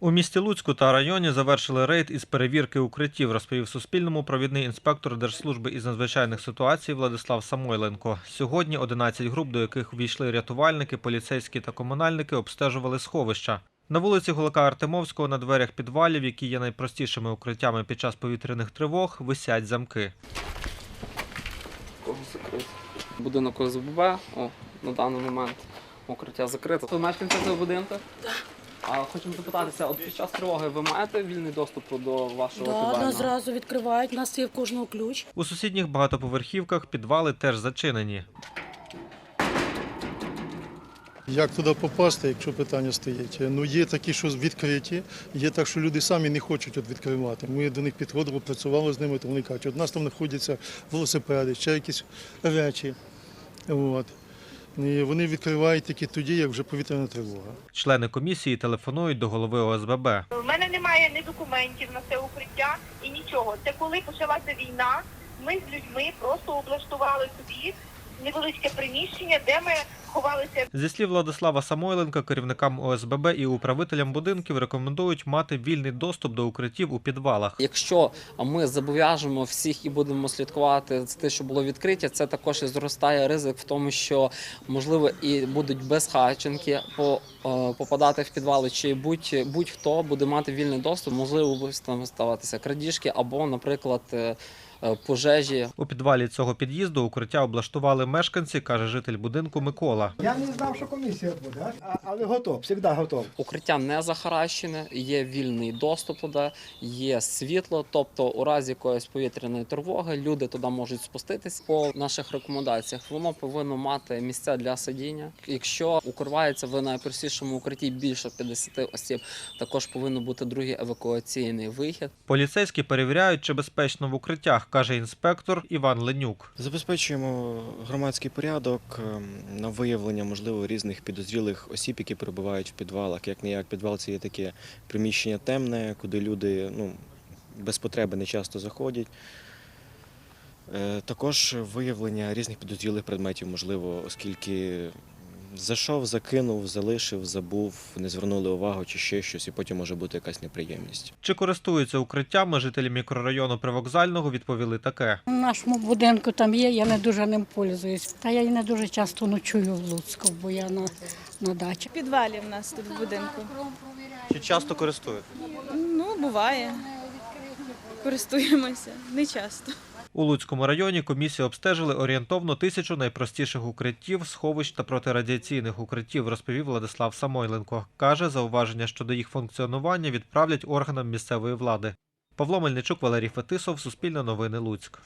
У місті Луцьку та районі завершили рейд із перевірки укриттів, розповів Суспільному провідний інспектор Держслужби із надзвичайних ситуацій Владислав Самойленко. Сьогодні 11 груп, до яких увійшли рятувальники, поліцейські та комунальники, обстежували сховища. На вулиці Гулака Артемовського на дверях підвалів, які є найпростішими укриттями під час повітряних тривог, висять замки. Кого? Будинок ОСББ, о, на даний момент укриття закрите. Ви мешканці цього будинку? Так. А хочемо запитатися, от під час тривоги ви маєте вільний доступ до вашого Да, підвального? нас зразу відкривають, у нас є в кожного ключ. У сусідніх багатоповерхівках підвали теж зачинені. Як туди попасти, якщо питання стоїть? Ну є такі, що відкриті, є так, що люди самі не хочуть от відкривати. Ми до них підходили, працювали з ними, то вони кажуть, от у нас там знаходяться велосипеди, ще якісь речі. От. І вони відкривають тільки тоді, як вже повітряна тривога. Члени комісії телефонують до голови ОСББ. У мене немає ні документів на це укриття і нічого. Це коли почалася війна, ми з людьми просто облаштували собі невеличке приміщення, де ми ховалися Зі слів Владислава Самойленка, керівникам ОСББ і управителям будинків рекомендують мати вільний доступ до укриттів у підвалах. Якщо ми зобов'яжемо всіх і будемо слідкувати за те, що було відкриття, це також і зростає ризик в тому, що можливо і будуть безхатченки по, е, попадати в підвали, чи будь, будь-хто буде мати вільний доступ, можливо, будуть там ставатися крадіжки або, наприклад, е, пожежі. У підвалі цього під'їзду укриття облаштували мешканці, каже житель будинку Микола. Я не знав, що комісія буде, а- але готов, завжди готов. Укриття не захаращене, є вільний доступ туди, є світло. Тобто, у разі якоїсь повітряної тривоги люди туди можуть спуститись. По наших рекомендаціях воно повинно мати місця для сидіння. Якщо укривається в найпростішому укритті більше 50 осіб, також повинен бути другий евакуаційний вихід. Поліцейські перевіряють, чи безпечно в укриттях, каже інспектор Іван Ленюк. Забезпечуємо громадський порядок ем, на виявлення можливо різних підозрілих осіб, які перебувають в підвалах. Як не як підвал це є таке приміщення темне, куди люди ну, без потреби не часто заходять. Е, Також виявлення різних підозрілих предметів, можливо, оскільки зайшов, закинув, залишив, забув, не звернули увагу чи ще щось, і потім може бути якась неприємність. Чи користуються укриттями жителі мікрорайону Привокзального, відповіли таке. У нашому будинку там є, я не дуже ним пользуюсь. Та я і не дуже часто ночую в Луцьку, бо я на, на дачі. В підвалі в нас тут в будинку. Чи часто користуєте? Ну, буває. Користуємося. Не часто. У Луцькому районі комісії обстежили орієнтовно тисячу найпростіших укриттів, сховищ та протирадіаційних укриттів, розповів Владислав Самойленко. Каже, зауваження щодо їх функціонування відправлять органам місцевої влади. Павло Мельничук, Валерій Фетисов, Суспільне новини Луцьк.